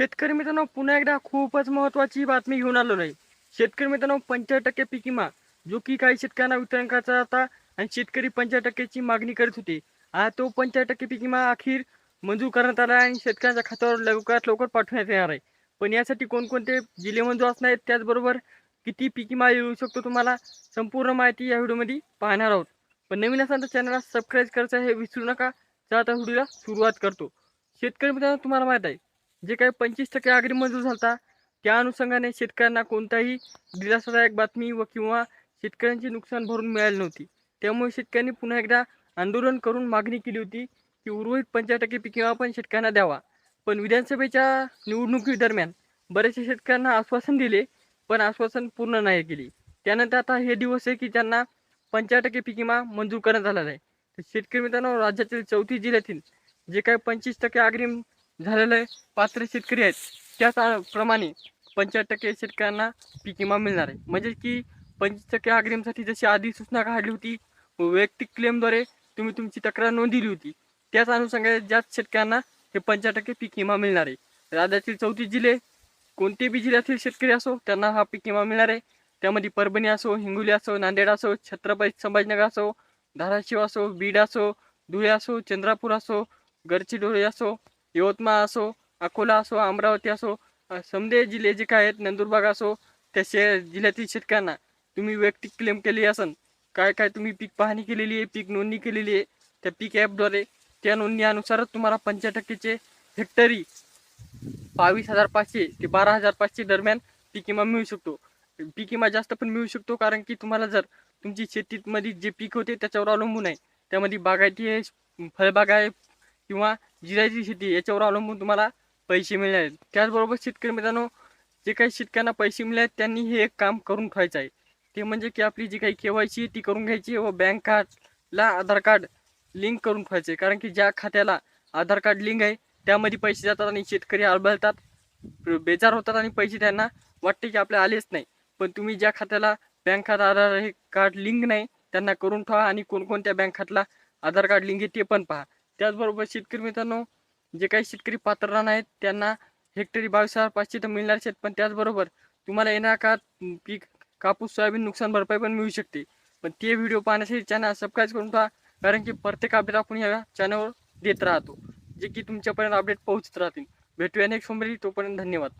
शेतकरी मित्रांनो पुन्हा एकदा खूपच महत्वाची बातमी घेऊन आलो नाही शेतकरी मित्रांनो पंचाळीस टक्के पीक विमा जो की काही शेतकऱ्यांना वितरण करायचा होता आणि शेतकरी पंचाळीस टक्क्याची मागणी करत होते. आज तो पंचाळीस टक्के पीक विमा अखेर मंजूर करण्यात आला आहे आणि शेतकऱ्यांच्या खात्यावर लवकरात लवकर पाठवण्यात येणार आहे. पण यासाठी कोणकोणते जिल्हे मंजूर असणार आहेत त्याचबरोबर किती पीक विमा येऊ शकतो तुम्हाला संपूर्ण माहिती या व्हिडिओमध्ये पाहणार आहोत. पण नवीन असाल तर चॅनलला सबस्क्राईब करायचं हे विसरू नका. तर आता व्हिडिओला सुरुवात करतो. शेतकरी मित्रांनो तुम्हाला माहीत आहे जे काही पंचवीस टक्के आगरी मंजूर झाला त्या अनुषंगाने शेतकऱ्यांना कोणताही दिलासादायक बातमी व किंवा शेतकऱ्यांची नुकसान भरून मिळाली नव्हती. त्यामुळे शेतकऱ्यांनी पुन्हा एकदा आंदोलन करून मागणी केली होती की उर्वरित पंचाळीस टक्के पीक विमा पण शेतकऱ्यांना द्यावा. पण विधानसभेच्या निवडणुकीदरम्यान बरेचसे शेतकऱ्यांना आश्वासन दिले पण आश्वासन पूर्ण नाही केली. त्यानंतर आता हे दिवस आहे की त्यांना पंचाळीस टक्के पीक विमा मंजूर करण्यात आला आहे. तर शेतकरी मित्रांनो राज्यातील चौथी जिल्ह्यातील जे काही पंचवीस टक्के अग्रिम झालेले पात्र शेतकरी आहेत. त्याच प्रमाणे पंचाळीस टक्के शेतकऱ्यांना पीक विमा मिळणार आहे. म्हणजे की पंचवीस टक्के अग्रिमसाठी जशी आधी सूचना काढली होती वैयक्तिक क्लेमद्वारे तुम्ही तुमची तक्रार नोंदवली होती. त्याच अनुषंगाने ज्याच शेतकऱ्यांना हे पंचाळीस टक्के पीक विमा मिळणार आहे. राज्यातील चौतीस जिल्हे कोणते बी जिल्ह्यातील शेतकरी असो त्यांना हा पीक विमा मिळणार आहे. त्यामध्ये परभणी असो हिंगोली असो नांदेड असो छत्रपती संभाजीनगर असो धाराशिव असो बीड असो धुळे असो चंद्रापूर असो गडचिरोली असो यवतमाळ असो अकोला असो अमरावती असो समदे जिल्हे जे काय आहेत नंदुरबार असो त्या शे जिल्ह्यातील शेतकऱ्यांना तुम्ही वैयक्तिक क्लेम केली असन काय काय तुम्ही पीक पाहणी केलेली आहे पीक नोंदणी केलेली आहे त्या पीक ॲपद्वारे त्या नोंदणीनुसारच तुम्हाला पंच्या टक्केचे हेक्टरी बावीस हजार पाचशे ते बारा हजार पाचशे दरम्यान पीक विमा मिळू शकतो. पीक विमा जास्त पण मिळू शकतो कारण की तुम्हाला जर तुमची शेतीमध्ये जे पीक होते त्याच्यावर अवलंबून आहे. त्यामध्ये बागायती आहे फळबाग आहे किंवा जिरायची शेती याच्यावर अवलंबून तुम्हाला पैसे मिळणार आहेत. त्याचबरोबर शेतकरी मित्रांनो जे काही शेतकऱ्यांना पैसे मिळाले आहेत त्यांनी हे एक काम करून ठेवायचं आहे. ते म्हणजे की आपली जी काही के ती करून घ्यायची व बँक कार्डला आधार कार्ड लिंक करून ठेवायचे कारण की ज्या खात्याला आधार कार्ड लिंक आहे त्यामध्ये पैसे जातात आणि शेतकरी आळबळतात बेजार होतात आणि पैसे त्यांना वाटते की आपले आलेच नाही. पण तुम्ही ज्या खात्याला बँक खात आधार हे कार्ड लिंक नाही त्यांना करून ठेवा आणि कोणकोणत्या बँक खात्याला आधार कार्ड लिंक आहे ते पण पहा. त्याचबरोबर शेतकरी मित्रांनो जे काही शेतकरी पात्र आहेत त्यांना हेक्टरी बावीस हजार पाचशे तर मिळणार आहेत. पण त्याचबरोबर तुम्हाला येणार का पीक कापूस सोयाबीन नुकसान भरपाई पण मिळू शकते. पण ते व्हिडिओ पाहण्यासाठी चॅनल सबस्क्राईब करून ठेवा. कारण की प्रत्येक अपडेट आपण या चॅनलवर देत राहतो. जे की तुमच्यापर्यंत अपडेट पोहोचत राहतील. भेटूया नेक्स्ट सोमवारी तोपर्यंत धन्यवाद.